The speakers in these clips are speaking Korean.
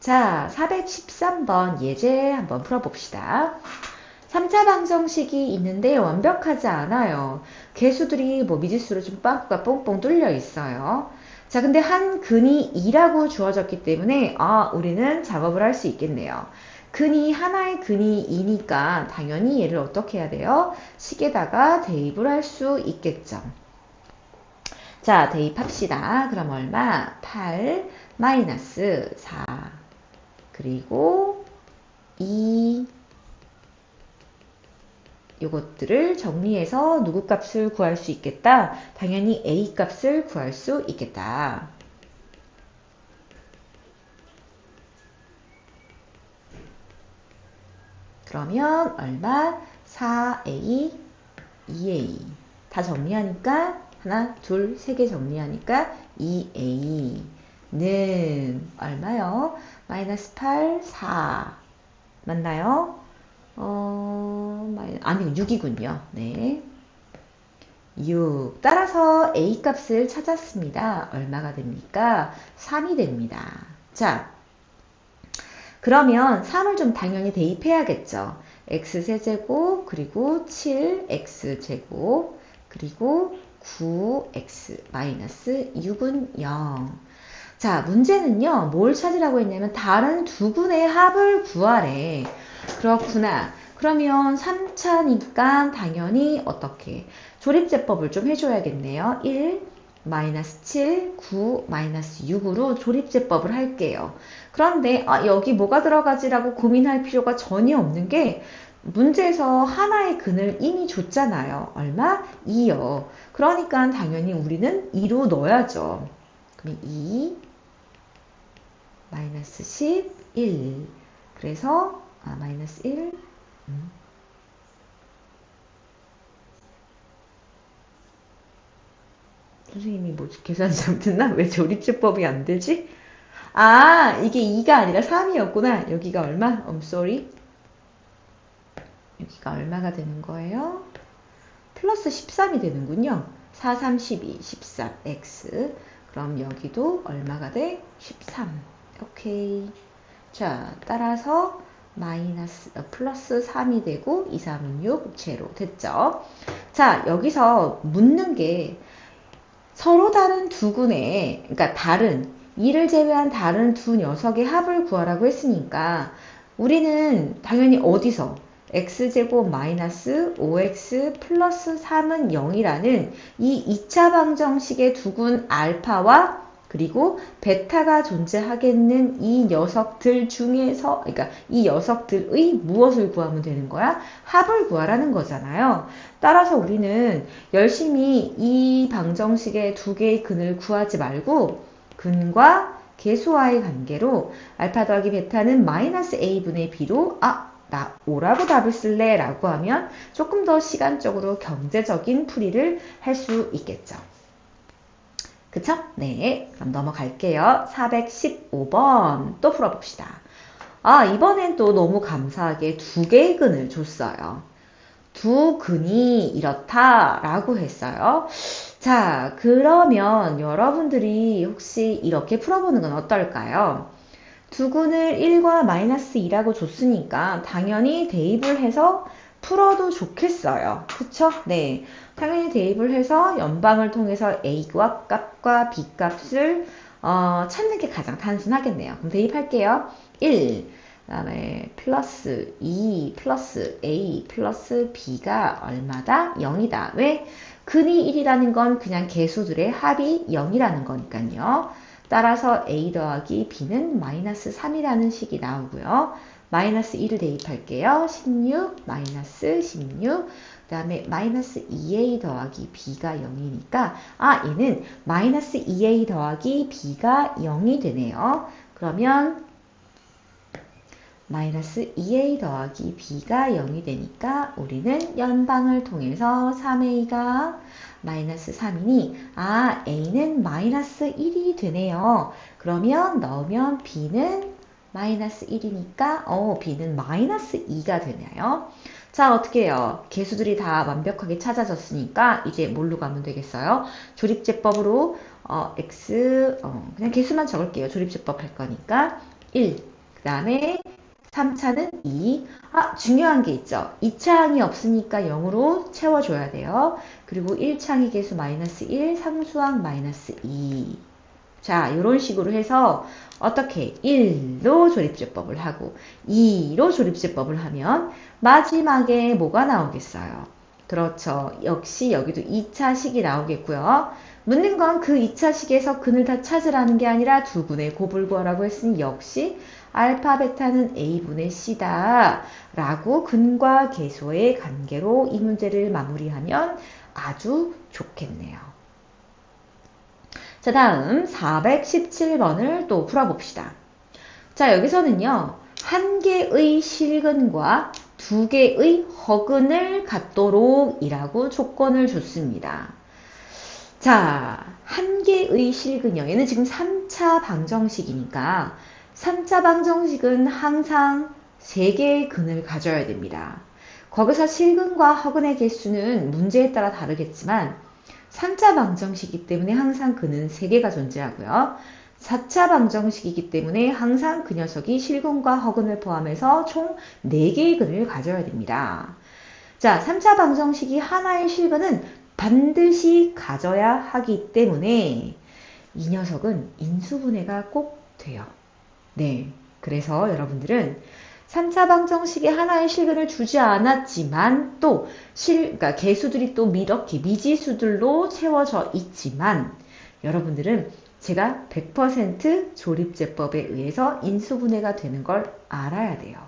자, 413번 예제 한번 풀어봅시다. 3차 방정식이 있는데 완벽하지 않아요. 개수들이 뭐 미지수로 좀 빵꾸가 뽕뽕 뚫려 있어요. 자, 근데 한 근이 2라고 주어졌기 때문에 아, 우리는 작업을 할 수 있겠네요. 근이 하나의 근이 2니까 당연히 얘를 어떻게 해야 돼요? 식에다가 대입을 할 수 있겠죠. 자, 대입합시다. 그럼 얼마? 8 마이너스 4 그리고 2 이것들을 정리해서 누구 값을 구할 수 있겠다? 당연히 a 값을 구할 수 있겠다. 그러면 얼마? 4a, 2a 다 정리하니까 하나, 둘, 세 개 정리하니까 2a 는 얼마요? 마이너스 8, 4 맞나요? 어, 아니 6이군요. 네. 6. 따라서 A 값을 찾았습니다. 얼마가 됩니까? 3이 됩니다. 자, 그러면 3을 좀 당연히 대입해야겠죠. x세제곱 그리고 7x제곱 그리고 9x 마이너스 6은 0. 자, 문제는요. 뭘 찾으라고 했냐면 다른 두 군의 합을 구하래. 그렇구나. 그러면 3차니까 당연히 어떻게 조립제법을 좀 해줘야겠네요. 1 마이너스 7, 9, 마이너스 6으로 조립제법을 할게요. 그런데 아, 여기 뭐가 들어가지라고 고민할 필요가 전혀 없는 게 문제에서 하나의 근을 이미 줬잖아요. 얼마? 2요. 그러니까 당연히 우리는 2로 넣어야죠. 그럼 2 마이너스 11 그래서 아, 마이너스 1 음. 선생님이 뭐 계산 잘못했나? 왜 조립제법이 안 되지? 아 이게 2가 아니라 3이었구나 여기가 얼마? I'm sorry 여기가 얼마가 되는 거예요? 플러스 13이 되는군요 4, 3, 12, 13, x 그럼 여기도 얼마가 돼? 13 오케이. 자 따라서 마이너스 어, 플러스 3이 되고 2, 3은 6, 제로. 됐죠? 자 여기서 묻는 게 서로 다른 두 군의 그러니까 다른 이를 제외한 다른 두 녀석의 합을 구하라고 했으니까 우리는 당연히 어디서? x제곱 마이너스 5x 플러스 3은 0이라는 이 2차 방정식의 두군 알파와 그리고 베타가 존재하겠는 이 녀석들 중에서 그러니까 이 녀석들의 무엇을 구하면 되는 거야? 합을 구하라는 거잖아요. 따라서 우리는 열심히 이 방정식의 두 개의 근을 구하지 말고 근과 개수와의 관계로 알파 더하기 베타는 마이너스 a분의 b로 아, 나 5라고 답을 쓸래? 라고 하면 조금 더 시간적으로 경제적인 풀이를 할 수 있겠죠. 그쵸? 네. 그럼 넘어갈게요. 415번 또 풀어봅시다. 아, 이번엔 또 너무 감사하게 두 개의 근을 줬어요. 두 근이 이렇다라고 했어요. 자, 그러면 여러분들이 혹시 이렇게 풀어보는 건 어떨까요? 두 근을 1과 마이너스 2라고 줬으니까 당연히 대입을 해서 풀어도 좋겠어요. 그쵸? 네. 당연히 대입을 해서 연방을 통해서 A와 값과 B 값을 어, 찾는 게 가장 단순하겠네요. 그럼 대입할게요. 1, 그 다음에 플러스 2 플러스 A 플러스 B가 얼마다? 0이다. 왜? 근이 1이라는 건 그냥 개수들의 합이 0이라는 거니까요. 따라서 A 더하기 B는 마이너스 3이라는 식이 나오고요. 마이너스 1을 대입할게요. 16 마이너스 16 그 다음에 마이너스 2a 더하기 b가 0이니까 아 얘는 마이너스 2a 더하기 b가 0이 되네요. 그러면 마이너스 2a 더하기 b가 0이 되니까 우리는 연방을 통해서 3a가 마이너스 3이니 아 a는 마이너스 1이 되네요. 그러면 넣으면 b는 마이너스 1이니까 어 b는 마이너스 2가 되나요? 자, 어떻게 해요? 개수들이 다 완벽하게 찾아졌으니까 이제 뭘로 가면 되겠어요? 조립제법으로 어, x 어, 그냥 개수만 적을게요. 조립제법 할 거니까 1. 그 다음에 3차는 2. 아, 중요한 게 있죠. 2차항이 없으니까 0으로 채워줘야 돼요. 그리고 1창의 개수 마이너스 1, 상수항 마이너스 2. 자, 이런 식으로 해서 어떻게 1로 조립제법을 하고 2로 조립제법을 하면 마지막에 뭐가 나오겠어요? 그렇죠. 역시 여기도 2차식이 나오겠고요. 묻는 건 그 2차식에서 근을 다 찾으라는 게 아니라 두 분의 곱을 구하라고 했으니 역시 알파 베타는 A분의 C다 라고 근과 계수의 관계로 이 문제를 마무리하면 아주 좋겠네요. 자 다음 417번을 또 풀어봅시다. 자 여기서는요 한 개의 실근과 두 개의 허근을 갖도록 이라고 조건을 줬습니다. 자, 한 개의 실근요. 얘는 지금 3차 방정식이니까 3차 방정식은 항상 3개의 근을 가져야 됩니다. 거기서 실근과 허근의 개수는 문제에 따라 다르겠지만 3차 방정식이기 때문에 항상 근은 3개가 존재하고요. 4차 방정식이기 때문에 항상 그 녀석이 실근과 허근을 포함해서 총 4개의 근을 가져야 됩니다. 자, 3차 방정식이 하나의 실근은 반드시 가져야 하기 때문에 이 녀석은 인수분해가 꼭 돼요. 네. 그래서 여러분들은 3차 방정식에 하나의 실근을 주지 않았지만 또 실, 그러니까 개수들이 또 이렇게 미지수들로 채워져 있지만 여러분들은 제가 100% 조립제법에 의해서 인수분해가 되는 걸 알아야 돼요.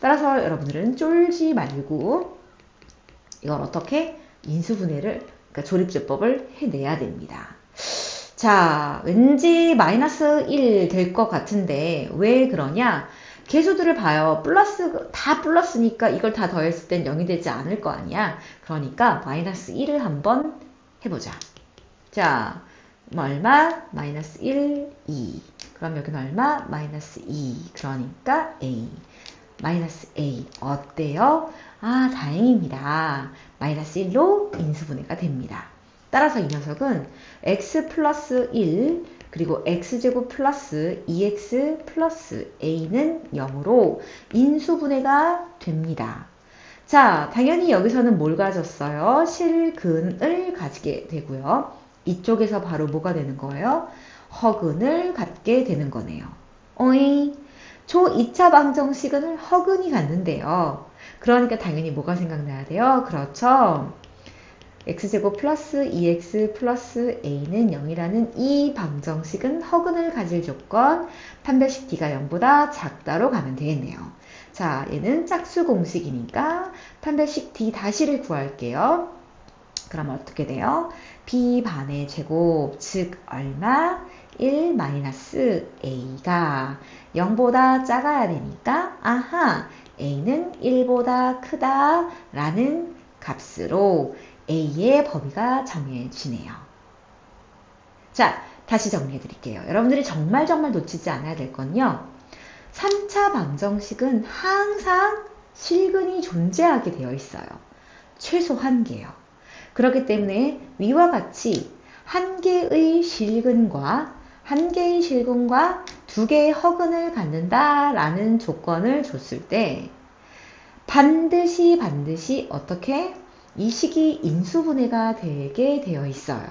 따라서 여러분들은 쫄지 말고 이걸 어떻게 인수분해를 그러니까 조립제법을 해내야 됩니다. 자, 왠지 마이너스 1 될 것 같은데 왜 그러냐? 개수들을 봐요. 플러스 다 플러스니까 이걸 다 더했을 땐 0이 되지 않을 거 아니야. 그러니까 마이너스 1을 한번 해보자. 자, 뭐 얼마? 마이너스 1, 2. 그럼 여기는 얼마? 마이너스 2. 그러니까 A. 마이너스 A. 어때요? 아, 다행입니다. 마이너스 1로 인수분해가 됩니다. 따라서 이 녀석은 x 플러스 1 그리고 x제곱 플러스 2x 플러스 a는 0으로 인수분해가 됩니다. 자, 당연히 여기서는 뭘 가졌어요? 실근을 가지게 되고요. 이쪽에서 바로 뭐가 되는 거예요? 허근을 갖게 되는 거네요. 어이, 초 2차 방정식은 허근이 갖는데요. 그러니까 당연히 뭐가 생각나야 돼요? 그렇죠. X제곱 플러스 2x 플러스 a는 0이라는 이 방정식은 허근을 가질 조건 판별식 d가 0보다 작다로 가면 되겠네요. 자, 얘는 짝수 공식이니까 판별식 d 다시를 구할게요. 그럼 어떻게 돼요? b 반의 제곱 즉 얼마? 1 마이너스 a가 0보다 작아야 되니까 아하 a는 1보다 크다 라는 값으로 a의 범위가 정해지네요. 자, 다시 정리해 드릴게요. 여러분들이 정말 정말 놓치지 않아야 될 건요. 3차 방정식은 항상 실근이 존재하게 되어 있어요. 최소 한 개요. 그렇기 때문에 위와 같이 한 개의 실근과 한 개의 실근과 두 개의 허근을 갖는다라는 조건을 줬을 때 반드시 반드시 어떻게 이 식이 인수분해가 되게 되어 있어요.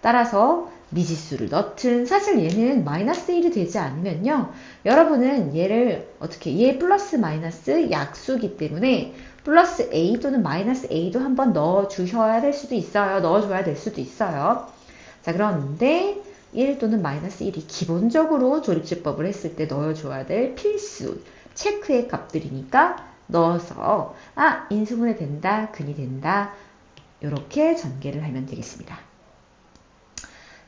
따라서 미지수를 넣든 사실 얘는 마이너스 1이 되지 않으면요. 여러분은 얘를 어떻게 얘 플러스 마이너스 약수기 때문에 플러스 a 또는 마이너스 a도 한번 넣어 주셔야 될 수도 있어요. 넣어 줘야 될 수도 있어요. 자 그런데 1 또는 마이너스 1이 기본적으로 조립제법을 했을 때 넣어 줘야 될 필수 체크의 값들이니까 넣어서 아 인수분해 된다 근이 된다 이렇게 전개를 하면 되겠습니다.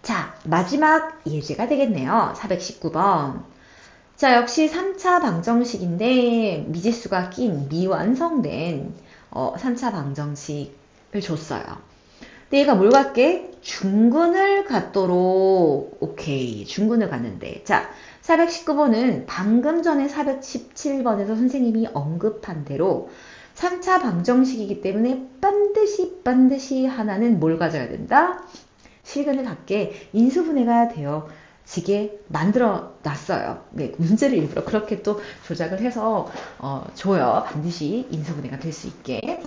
자 마지막 예제가 되겠네요. 419번 자 역시 3차 방정식인데 미지수가 낀 미완성된 어, 3차 방정식을 줬어요. 근데 얘가 뭘 갖게? 중근을 갖도록 오케이 중근을 갖는데 자 419번은 방금 전에 417번에서 선생님이 언급한 대로 3차 방정식이기 때문에 반드시 반드시 하나는 뭘 가져야 된다? 실근을 갖게 인수분해가 되어 지게 만들어 놨어요. 네, 문제를 일부러 그렇게 또 조작을 해서 어, 줘요. 반드시 인수분해가 될 수 있게.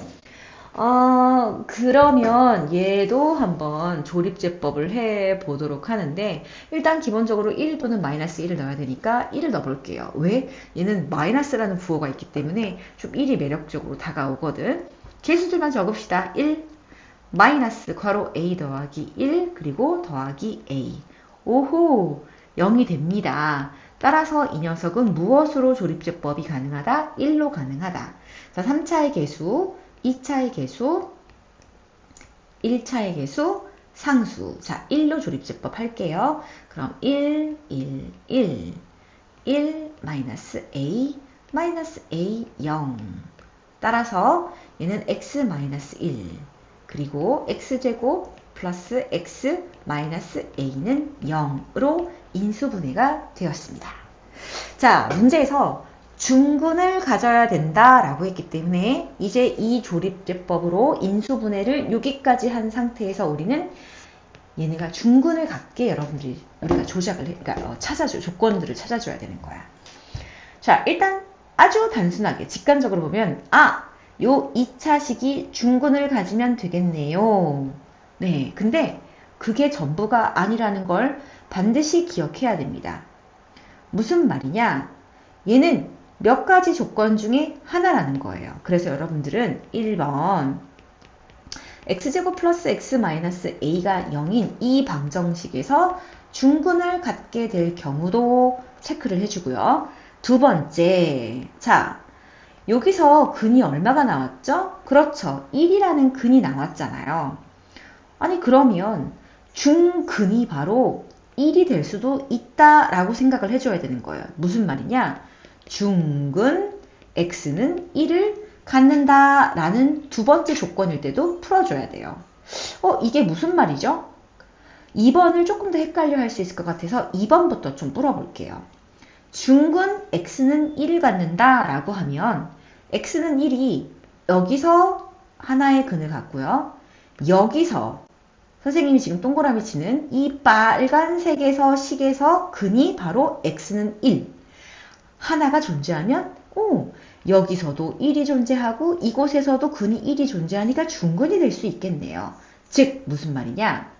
어, 그러면 얘도 한번 조립제법을 해 보도록 하는데 일단 기본적으로 1 또는 마이너스 1을 넣어야 되니까 1을 넣어볼게요. 왜? 얘는 마이너스라는 부호가 있기 때문에 좀 1이 매력적으로 다가오거든. 개수들만 적읍시다. 1, 마이너스 괄호 a 더하기 1 그리고 더하기 a. 오호 0이 됩니다. 따라서 이 녀석은 무엇으로 조립제법이 가능하다? 1로 가능하다. 자, 3차의 개수 2차의 개수, 1차의 개수, 상수. 자, 1로 조립제법 할게요. 그럼 1, 1, 1, 1, 마이너스 a, 마이너스 a, 0. 따라서 얘는 x 마이너스 1. 그리고 x제곱 플러스 x 마이너스 a는 0으로 인수분해가 되었습니다. 자, 문제에서 중근을 가져야 된다라고 했기 때문에 이제 이 조립제법으로 인수분해를 여기까지 한 상태에서 우리는 얘네가 중근을 갖게 여러분들이 우리가 조작을 해, 그러니까 어, 찾아줘 조건들을 찾아줘야 되는 거야. 자, 일단 아주 단순하게 직관적으로 보면 아, 요 2차식이 중근을 가지면 되겠네요. 네, 근데 그게 전부가 아니라는 걸 반드시 기억해야 됩니다. 무슨 말이냐? 얘는 몇 가지 조건 중에 하나라는 거예요. 그래서 여러분들은 1번 x제곱 플러스 x 마이너스 a가 0인 이 방정식에서 중근을 갖게 될 경우도 체크를 해주고요. 두 번째, 자, 여기서 근이 얼마가 나왔죠? 그렇죠. 1이라는 근이 나왔잖아요. 아니, 그러면 중근이 바로 1이 될 수도 있다라고 생각을 해줘야 되는 거예요. 무슨 말이냐? 중근 x는 1을 갖는다 라는 두 번째 조건일 때도 풀어줘야 돼요. 어, 이게 무슨 말이죠? 2번을 조금 더 헷갈려 할 수 있을 것 같아서 2번부터 좀 풀어볼게요. 중근 x는 1을 갖는다 라고 하면 x는 1이 여기서 하나의 근을 갖고요. 여기서 선생님이 지금 동그라미 치는 이 빨간색에서 식에서 근이 바로 x는 1. 하나가 존재하면 오 여기서도 1이 존재하고 이곳에서도 근이 1이 존재하니까 중근이 될 수 있겠네요. 즉 무슨 말이냐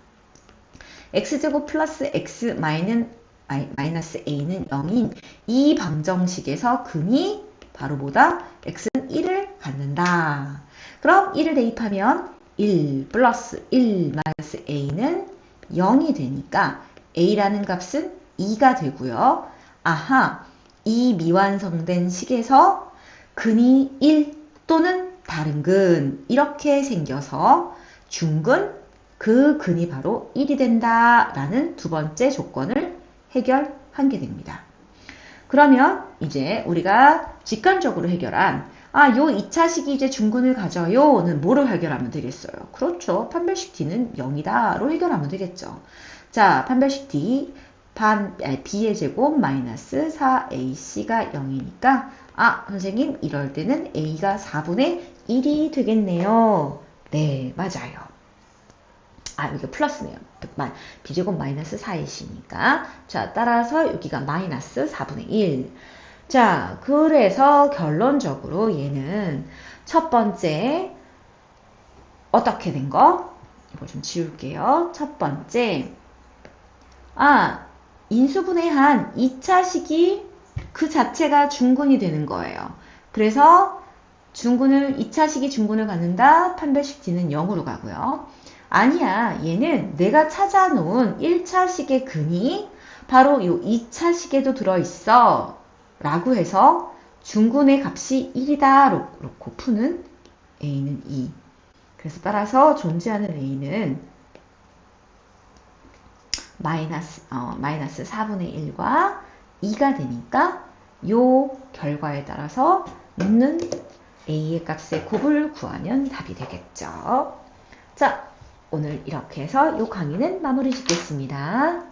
x제곱 플러스 x 마이너스 a는 0인 이 방정식에서 근이 바로 보다 x는 1을 갖는다. 그럼 1을 대입하면 1 플러스 1 마이너스 a는 0이 되니까 a라는 값은 2가 되고요. 아하 이 미완성된 식에서 근이 1 또는 다른 근 이렇게 생겨서 중근 그 근이 바로 1이 된다 라는 두 번째 조건을 해결한 게 됩니다. 그러면 이제 우리가 직관적으로 해결한 아, 요 2차식이 이제 중근을 가져요는 뭐를 해결하면 되겠어요? 그렇죠. 판별식 D는 0이다로 해결하면 되겠죠. 자, 판별식 D 반, 아니, b의 제곱 마이너스 4ac가 0이니까 아 선생님 이럴 때는 a가 4분의 1이 되겠네요. 네 맞아요. 아 여기 플러스네요. b제곱 마이너스 4ac니까 자 따라서 여기가 마이너스 4분의 1. 자 그래서 결론적으로 얘는 첫 번째 어떻게 된 거? 이거 좀 지울게요. 첫 번째 아 인수분해한 2차식이 그 자체가 중근이 되는 거예요. 그래서 중근을 2차식이 중근을 갖는다. 판별식 D는 0으로 가고요. 아니야. 얘는 내가 찾아놓은 1차 식의 근이 바로 이 2차 식에도 들어있어. 라고 해서 중근의 값이 1이다. 놓고 푸는 A는 2. 그래서 따라서 존재하는 A는 마이너스, 어, 마이너스 4분의 1과 2가 되니까 요 결과에 따라서 묻는 a의 값의 곱을 구하면 답이 되겠죠. 자, 오늘 이렇게 해서 요 강의는 마무리 짓겠습니다.